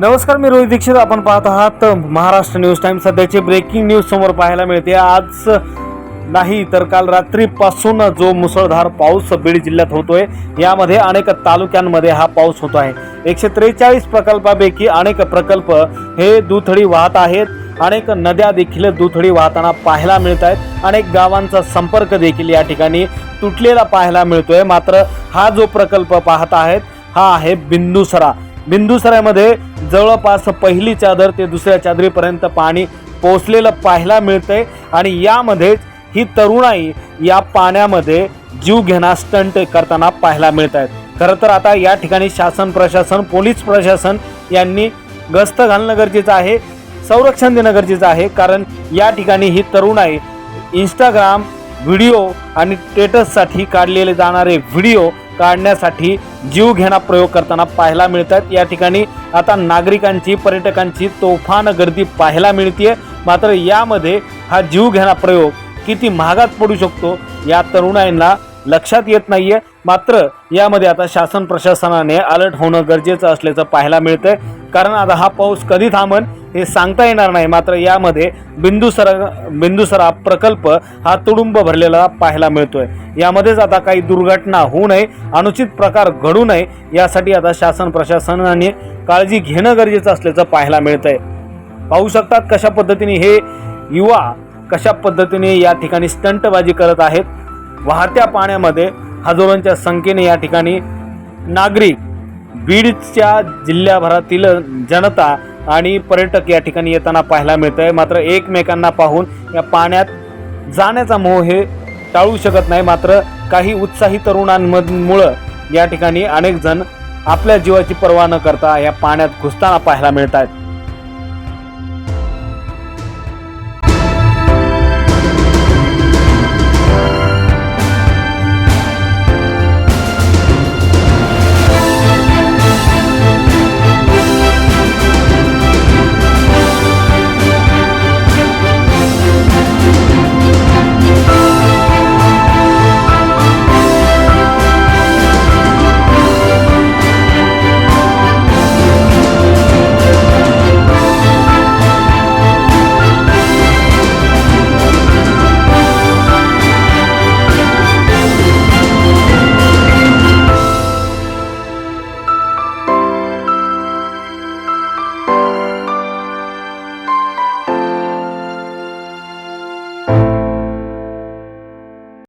नमस्कार मी रोहित दीक्षित. आपण पाहत आहात महाराष्ट्र न्यूज टाइम सध्याची ब्रेकिंग न्यूज समोर पाहायला मिळते. आज नाही तर काल रात्रीपासून जो मुसळधार पाऊस बीड जिल्ह्यात होतोय यामध्ये अनेक तालुक्यांमध्ये हा पाऊस होतो आहे. एकशे त्रेचाळीस प्रकल्पापैकी अनेक प्रकल्प हे दुथडी वाहत आहेत. अनेक नद्या देखील दुथडी वाहताना पाहायला मिळत आहेत. अनेक गावांचा संपर्क देखील या ठिकाणी तुटलेला पाहायला मिळतोय. मात्र हा जो प्रकल्प पाहत आहेत हा आहे बिंदुसरा. बिंदुसऱ्यामध्ये जवळपास पहिली चादर ते दुसऱ्या चादरीपर्यंत पाणी पोचलेलं पाहायला मिळतंय आणि यामध्येच ही तरुणाई या पाण्यामध्ये जीव घेणा स्टंट करताना पाहायला मिळत आहेत. खरं तर आता या ठिकाणी शासन प्रशासन पोलीस प्रशासन यांनी गस्त घालणं गरजेचं आहे. संरक्षण देणं गरजेचं आहे. कारण या ठिकाणी ही तरुणाई इंस्टाग्राम व्हिडिओ आणि स्टेटससाठी काढलेले जाणारे व्हिडिओ काढण्यासाठी जीव घेणा प्रयोग करताना पाहायला मिळतात. या ठिकाणी आता नागरिकांची पर्यटकांची तोफान गर्दी पाहायला मिळते मात्र यामध्ये हा जीव घेणा प्रयोग किती महागात पडू शकतो या तरुणाईंना लक्षात येत नाहीये. मात्र यामध्ये आता शासन प्रशासनाने अलर्ट होणं गरजेचं असल्याचं पाहायला मिळतंय. कारण आता हा पाऊस कधी थांबन हे सांगता येणार नाही. मात्र यामध्ये बिंदुसरा बिंदुसरा प्रकल्प हा तुडुंब भरलेला पाहायला मिळतोय. यामध्येच आता काही दुर्घटना होऊ नये अनुचित प्रकार घडू नये यासाठी आता शासन प्रशासनाने काळजी घेणं गरजेचं असल्याचं पाहायला मिळतंय. पाहू शकतात कशा पद्धतीने हे युवा कशा पद्धतीने या ठिकाणी स्टंटबाजी करत आहेत. वाहत्या पाण्यामध्ये हजारोंच्या संख्येने या ठिकाणी नागरिक बीडच्या जिल्ह्याभरातील जनता आणि पर्यटक या ठिकाणी येताना पाहायला मिळत आहे मात्र एकमेकांना पाहून या पाण्यात जाण्याचा मोह हे टाळू शकत नाही. मात्र काही उत्साही तरुणांमुळं या ठिकाणी अनेक जण आपल्या जीवाची पर्वा न करता या पाण्यात घुसताना पाहायला मिळत आहेत